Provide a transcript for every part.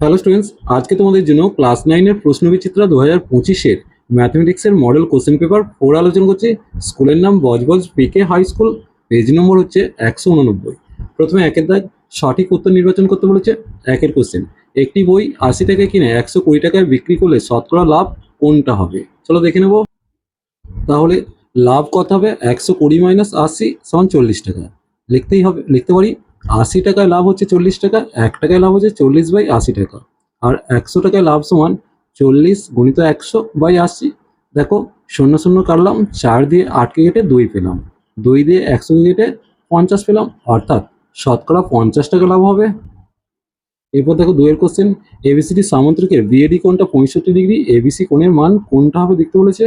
Hello students আজকে তোমাদের জন্য ক্লাস নাইনের প্রশ্ন বিচিত্রা দু হাজার পঁচিশের ম্যাথমেটিক্সের মডেল কোশ্চেন পেপার ফোর আলোচনা করছি। স্কুলের নাম Budge Budge PK high school page number হচ্ছে একশো উননব্বই। প্রথমে একের দাগ, সঠিক উত্তর নির্বাচন করতে বলেছে একের কোশ্চেন একটি বই আশি টাকায় কিনে একশো কুড়ি টাকায় বিক্রি করলে শতকরা লাভ কোনটা হবে? চলো দেখে নেব। তাহলে লাভ কত হবে? একশো কুড়ি মাইনাস আশি সমান চল্লিশ টাকা। লিখতেই হবে, লিখতে পারি? আশি টাকায় লাভ হচ্ছে চল্লিশ টাকা, এক টাকায় লাভ হচ্ছে চল্লিশ বাই আশি টাকা। আর একশো টাকায় লাভ সমান চল্লিশ গুণিত একশো বাই আশি। দেখো, শূন্য শূন্য কাটলাম, চার দিয়ে আটকে কেটে দুই পেলাম। দুই দিয়ে একশো কেটে পঞ্চাশ পেলাম, অর্থাৎ শতকরা পঞ্চাশ টাকা লাভ হবে। এরপর দেখো দুয়ের কোশ্চেন এবিসিডি সামুদ্রিকের বিএডি কোণটা পঁয়ষট্টি ডিগ্রি এবিসি কোণের মান কোনটা হবে দেখতে বলেছে?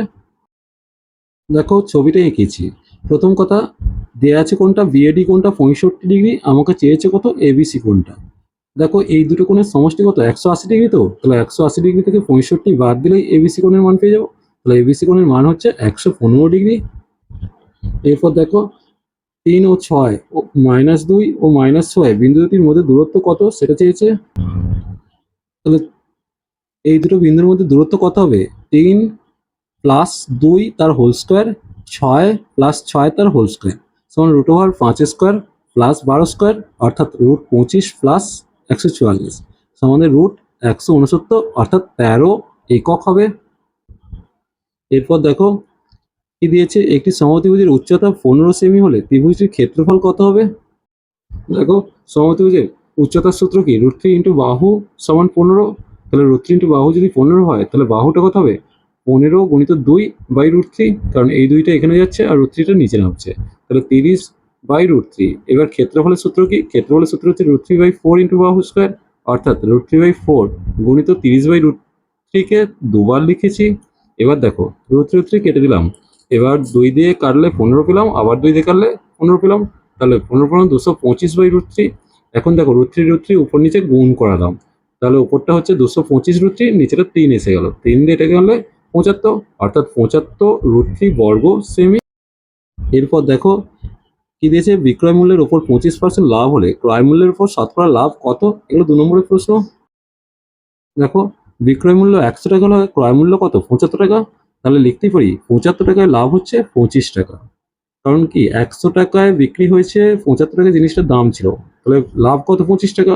দেখো, ছবিটা এঁকেছি। প্রথম কথা দেয়া আছে কোনটা? বিএডি কোনটা? পঁয়ষট্টি ডিগ্রি। আমাকে চেয়েছে কত? এবিসি কোনটা? দেখো, এই দুটো কোণের সমষ্টি কত? একশো আশি ডিগ্রি তো? তাহলে একশো আশি ডিগ্রি থেকে পঁয়ষট্টি বাদ দিলেই এবিসি কোণের মান পেয়ে যাব। তাহলে এবিসি কোণের মান হচ্ছে একশো পনেরো ডিগ্রি। এরপর দেখো, তিন ও ছয় ও মাইনাস দুই ও মাইনাস ছয়। বিন্দু দুটির মধ্যে দূরত্ব কত? সেটা চেয়েছে। তাহলে এই দুটো বিন্দুর মধ্যে দূরত্ব কত হবে? তিন প্লাস দুই তার হোল স্কোয়ার, ছয় প্লাস ছয় তার হোল স্কোয়ার। সমান রুট ওভার পাঁচ স্কোয়ার প্লাস বারো স্কোয়ার অর্থাৎ রুট পঁচিশ প্লাস একশো চুয়াল্লিশ। সমানে রুট একশো উনসত্তর অর্থাৎ তেরো একক হবে। এরপর দেখো, কি দিয়েছে? একটি সমত্রিভুজের উচ্চতা পনেরো সেমি হলে ত্রিভুজটির ক্ষেত্রফল কত হবে? দেখো সমত্রিভুজের উচ্চতার সূত্র কি? রুট থ্রি ইন্টু বাহু সমান পনেরো। তাহলে রুট থ্রি ইন্টু বাহু যদি পনেরো হয়, তাহলে বাহুটা কত হবে? পনেরো গুণিত দুই বাই রুট থ্রি কারণ এই দুইটা এখানে যাচ্ছে আর রুট থ্রিটা নিচে নামছে। তাহলে তিরিশ বাই রুট থ্রি এবার ক্ষেত্রফলের সূত্র কি? ক্ষেত্রফলের সূত্র হচ্ছে root three by four into বাহু স্কোয়ার অর্থাৎ রুট থ্রি বাই ফোর গুণিত তিরিশ বাই রুট থ্রিকে দুবার লিখেছি। এবার দেখো রুট থ্রি থ্রি কেটে দিলাম। এবার দুই দিয়ে কাটলে পনেরো পেলাম, আবার দুই দিয়ে কাটলে পনেরো পেলাম। তাহলে পনেরো পনেরো দুশো পঁচিশ বাই রুট থ্রি এখন দেখো রুট থ্রি রুট থ্রি উপর নিচে গুণ করালাম তাহলে উপরটা হচ্ছে দুশো পঁচিশ রুট থ্রি নিচেটা তিন এসে গেল। তিন দিয়ে এটা গেলে পঁচাত্তর, অর্থাৎ পঁচাত্তর রুট থ্রি বর্গ সেমি এরপর দেখো, কি দিয়েছে? বিক্রয় মূল্যের ওপর পঁচিশ পার্সেন্ট লাভ হলে ক্রয় মূল্যের উপর শতকরা লাভ কত? এগুলো দু নম্বরের প্রশ্ন। দেখো, বিক্রয় মূল্য একশো টাকা হলে ক্রয় মূল্য কত? পঁচাত্তর টাকা। তাহলে লিখতেই পারি, পঁচাত্তর টাকায় লাভ হচ্ছে পঁচিশ টাকা। কারণ কি? একশো টাকায় বিক্রি হয়েছে পঁচাত্তর টাকায় জিনিসটার দাম ছিল। তাহলে লাভ কত? পঁচিশ টাকা।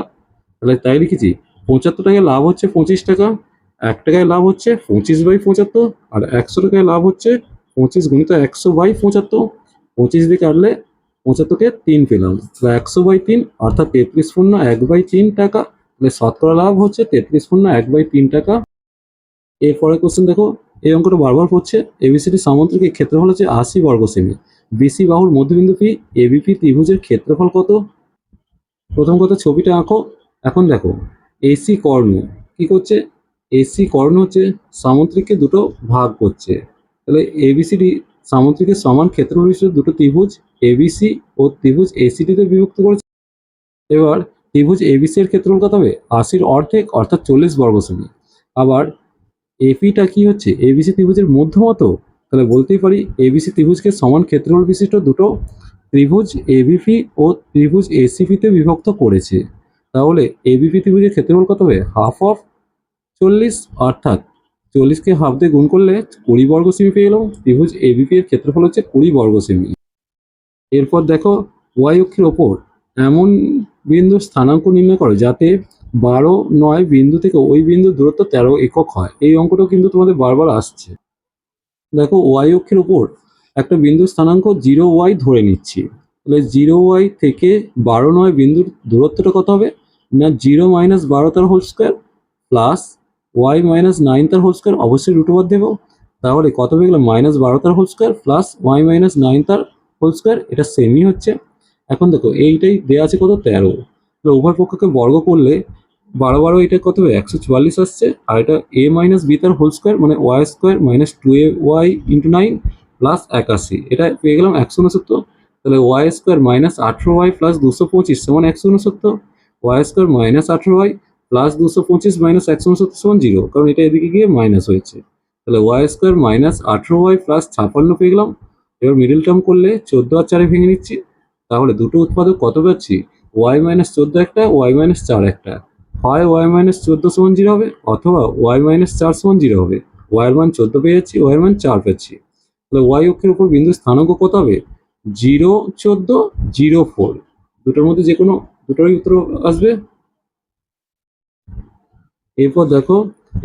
তাহলে তাই লিখেছি, পঁচাত্তর টাকায় লাভ হচ্ছে পঁচিশ টাকা। এক টাকায় লাভ হচ্ছে পঁচিশ বাই পঁচাত্তর আর একশো টাকায় লাভ হচ্ছে পঁচিশ গুণিত একশো বাই পঁচাত্তর। পঁচিশ দিয়ে কাটলে পঁচাত্তরকে তিন পেলাম। তাহলে একশো বাই তিন অর্থাৎ তেত্রিশ পূর্ণ এক বাই তিন টাকা। তাহলে শতকরা লাভ হচ্ছে তেত্রিশ পূর্ণ এক বাই তিন টাকা। এরপরে কোশ্চেন দেখো, এই অঙ্কটা বারবার পড়ছে এবিসিডি সামুদ্রিকের ক্ষেত্রফল হচ্ছে আশি বর্গ সেমি। বিসি বাহুর মধ্যবিন্দু পি এবিপি ত্রিভুজের ক্ষেত্রফল কত? প্রথম কথা ছবিটা আঁকো। এখন দেখো এসি কর্ণ কি করছে? এসি কর্ণ হচ্ছে সামুদ্রিককে দুটো ভাগ করছে। তাহলে এবিসিডি সামুদ্রিকের সমান ক্ষেত্রফল বিশিষ্ট দুটো ত্রিভুজ এবিসি ও ত্রিভুজ এসিডিতে বিভক্ত করেছে। এবার ত্রিভুজ এবিসি এর ক্ষেত্রফল কত হবে? আশির অর্ধেক, অর্থাৎ চল্লিশ বর্গ আবার এপিটা কি হচ্ছে? এবিসি ত্রিভুজের মধ্যমত? তাহলে বলতেই পারি এবিসি ত্রিভুজকে সমান ক্ষেত্রফল বিশিষ্ট দুটো ত্রিভুজ এবিপি ও ত্রিভুজ এসিপিতে বিভক্ত করেছে। তাহলে এবিপি ত্রিভুজের ক্ষেত্রফল কত হবে? হাফ অফ চল্লিশ, অর্থাৎ চল্লিশকে হাফ দিয়ে গুণ করলে কুড়ি বর্গ সেমি পেয়ে গেলাম। ত্রিভুজ এবিপি এর ক্ষেত্রফল হচ্ছে কুড়ি বর্গ সেমি এরপর দেখো ওয়াই অক্ষের ওপর এমন বিন্দু স্থানাঙ্ক নির্ণয় করো যাতে বারো নয় বিন্দু থেকে ওই বিন্দুর দূরত্ব তেরো একক হয়। এই অঙ্কটাও কিন্তু তোমাদের বারবার আসছে। দেখো ওয়াই অক্ষের উপর একটা বিন্দু স্থানাঙ্ক জিরো ওয়াই ধরে নিচ্ছি। তাহলে জিরো ওয়াই থেকে বারো নয় বিন্দুর দূরত্বটা কত হবে? না জিরো মাইনাস বারো তার whole square plus Y minus nine তার হোল স্কোয়ার অবশ্যই রুট ওভার দেবো। তাহলে কত হয়ে গেলো? মাইনাস বারো তার whole square plus Y minus nine তার হোল স্কোয়ার এটা সেমই হচ্ছে। এখন দেখো, এইটাই দেওয়া আছে কত? তেরো। উভয় পক্ষকে বর্গ করলে বারো বারো এটা কত হবে? একশো চুয়াল্লিশ আসছে। আর এটা এ মাইনাস বি তার হোল স্কোয়ার মানে Y square minus two A Y into nine plus একাশি। এটা পেয়ে গেলাম একশো উনসত্তর তাহলে ওয়াই স্কোয়ার মাইনাস আঠেরো ওয়াই প্লাস দুশো পঁচিশ, সমান একশো উনসত্তর ওয়াই স্কোয়ার মাইনাস আঠেরো ওয়াই প্লাস দুশো পঁচিশ মাইনাস একশো উনসত্তর সমান জিরো কারণ এটা এদিকে গিয়ে মাইনাস হয়েছে। তাহলে ওয়াই স্কোয়ার মাইনাস আঠেরো ওয়াই প্লাস ছাপান্ন পেয়ে গেলাম। এবার মিডিল টার্ম করলে চোদ্দ আর চারে ভেঙে নিচ্ছি। তাহলে দুটো উৎপাদক কত পাচ্ছি? ওয়াই মাইনাস চোদ্দ একটা ওয়াই মাইনাস চার একটা। হয় ওয়াই মাইনাস চোদ্দ সমান জিরো হবে, অথবা ওয়াই মাইনাস চার সমান জিরো হবে। ওয়াইয়ের মান চোদ্দ পেয়ে যাচ্ছি ওয়াইয়ের মান চার পাচ্ছি। তাহলে ওয়াই অক্ষের উপর বিন্দু স্থানাঙ্ক কত হবে? জিরো চোদ্দ জিরো ফোর দুটোর মধ্যে যে কোনো দুটোরই উত্তর আসবে। এরপর দেখো,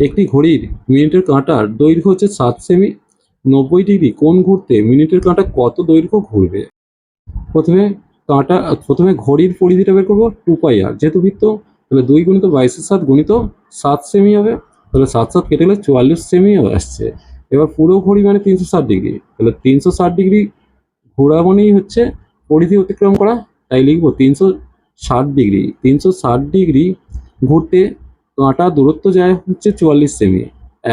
একটি ঘড়ির মিনিটের কাঁটার দৈর্ঘ্য হচ্ছে সাত সেমি। নব্বই ডিগ্রি কোন ঘুরতে মিনিটের কাঁটা কত দৈর্ঘ্য ঘুরবে? প্রথমে কাঁটা, প্রথমে ঘড়ির পরিধিটা বের করব, টু পাই আর। যেহেতু বৃত্ত, তাহলে দুই গুণিত বাইশের সাত গুণিত সাত সেমি হবে। তাহলে সাত সাত কেটে গেলে চুয়াল্লিশ সেমি আসছে। এবার পুরো ঘড়ি মানে তিনশো ষাট ডিগ্রি। তাহলে তিনশো ষাট ডিগ্রি ঘোরা মানেই হচ্ছে, পরিধি অতিক্রম করা, তাই লিখব তিনশো ষাট ডিগ্রি। তিনশো ষাট ডিগ্রি ঘুরতে কাঁটা দূরত্ব যায় হচ্ছে চুয়াল্লিশ সেমি।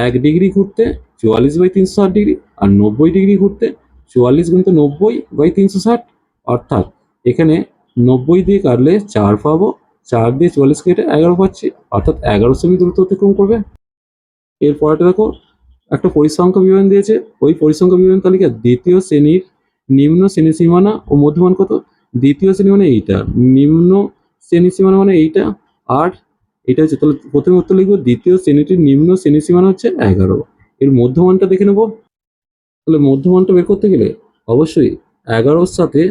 এক ডিগ্রি ঘুরতে চুয়াল্লিশ বাই তিনশো ষাট ডিগ্রি আর নব্বই ডিগ্রি ঘুরতে চুয়াল্লিশ গুণিত নব্বই বাই তিনশো ষাট। অর্থাৎ এখানে নব্বই দিয়ে কাটলে চার পাবো, চার দিয়ে চুয়াল্লিশ কেটে এগারো পাচ্ছি, অর্থাৎ এগারো সেমি দূরত্ব অতিক্রম করবে। এরপরটা দেখো, একটা পরিসংখ্যা বিবরণ দিয়েছে। ওই পরিসংখ্যা বিবরণ তালিকা দ্বিতীয় শ্রেণির নিম্ন শ্রেণি সীমানা ও মধ্যমান কত? দ্বিতীয় শ্রেণি মানে এইটা, নিম্ন শ্রেণি সীমানা মানে এইটা, আর এটা হচ্ছে, তাহলে প্রথমে উত্তর লিখব, দ্বিতীয় শ্রেণীটির নিম্ন শ্রেণি সীমানা হচ্ছে এগারো। এর মধ্যমানটা দেখে নেব। তাহলে মধ্যমানটা বের করতে গেলে অবশ্যই এগারোর সাথে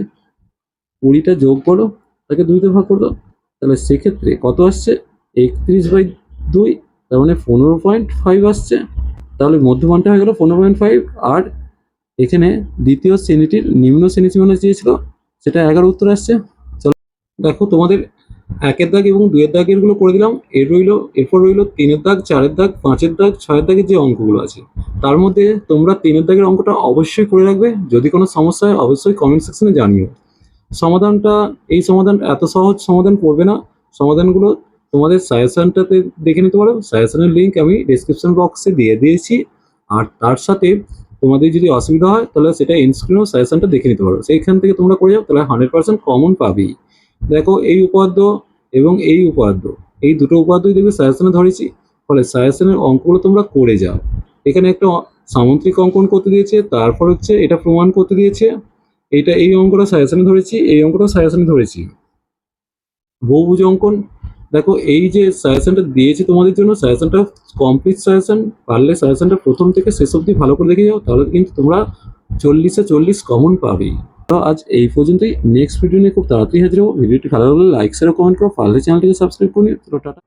কুড়িটা যোগ করো, তাকে দুইতে ভাগ করে তাহলে সেক্ষেত্রে কত আসছে? একত্রিশ বাই দুই, তার মানে পনেরো পয়েন্ট ফাইভ আসছে। তাহলে মধ্যমানটা হয়ে গেল পনেরো পয়েন্ট ফাইভ, আর এখানে দ্বিতীয় শ্রেণীটির নিম্ন শ্রেণি সীমানা চেয়েছিল সেটা এগারো উত্তর আসছে। চলো দেখো তোমাদের একের দাগ এবং দুয়ের দাগেরগুলো করে দিলাম। এর রইল, এরপর রইল তিনের দাগ, চারের দাগ, পাঁচের দাগ, ছয়ের দাগের যে অঙ্কগুলো আছে। তার মধ্যে তোমরা তিনের দাগের অঙ্কটা অবশ্যই করে রাখবে। যদি কোনো সমস্যা হয়, অবশ্যই কমেন্ট সেকশনে জানিও। সমাধানটা, এই সমাধান এত সহজ সমাধান করবে না। সমাধানগুলো তোমাদের সাজেশনটাতে দেখে নিতে পারো। সাজেশনের লিঙ্ক আমি ডিসক্রিপশন বক্সে দিয়ে দিয়েছি। আর তার সাথে তোমাদের যদি অসুবিধা হয়, তাহলে সেটা ইনস্ক্রিনও সাজেশনটা দেখে নিতে পারো। সেইখান থেকে তোমরা করে যাও, তাহলে হান্ড্রেড পার্সেন্ট কমন পাবেই। দেখো এই উপাদ্য এবং এই উপাদ্য এই দুটো উপাদ্যই দেখবে সাজেশনে ধরেছি, ফলে সাজেশনের অঙ্কগুলো তোমরা করে যাও। এখানে একটা সামুদ্রিক অঙ্কন করতে দিয়েছে, তারপর হচ্ছে এটা প্রমাণ করতে দিয়েছে, এটা এই অঙ্কটা সাজেশনে ধরেছি, এই অঙ্কটা সাজেশনে ধরেছি। বহুভুজ অঙ্কন, দেখো এই যে সাজেশনটা দিয়েছি তোমাদের জন্য সাজেশনটা কমপ্লিট সাজেশন পারলে সাজেশনটা প্রথম থেকে শেষ অবধি ভালো করে দেখে যাও, তাহলে কিন্তু তোমরা চল্লিশে চল্লিশ কমন পাবেই। তো আজ এই পর্যন্তই। নেক্সট ভিডিও নিয়ে খুব তাড়াতাড়ি হাজির হব। ভিডিওটি ভালো লাগলে লাইক শেয়ার কমেন্ট করো। পারলে চ্যানেলটিকে সাবস্ক্রাইব করে নিও তো টাটা।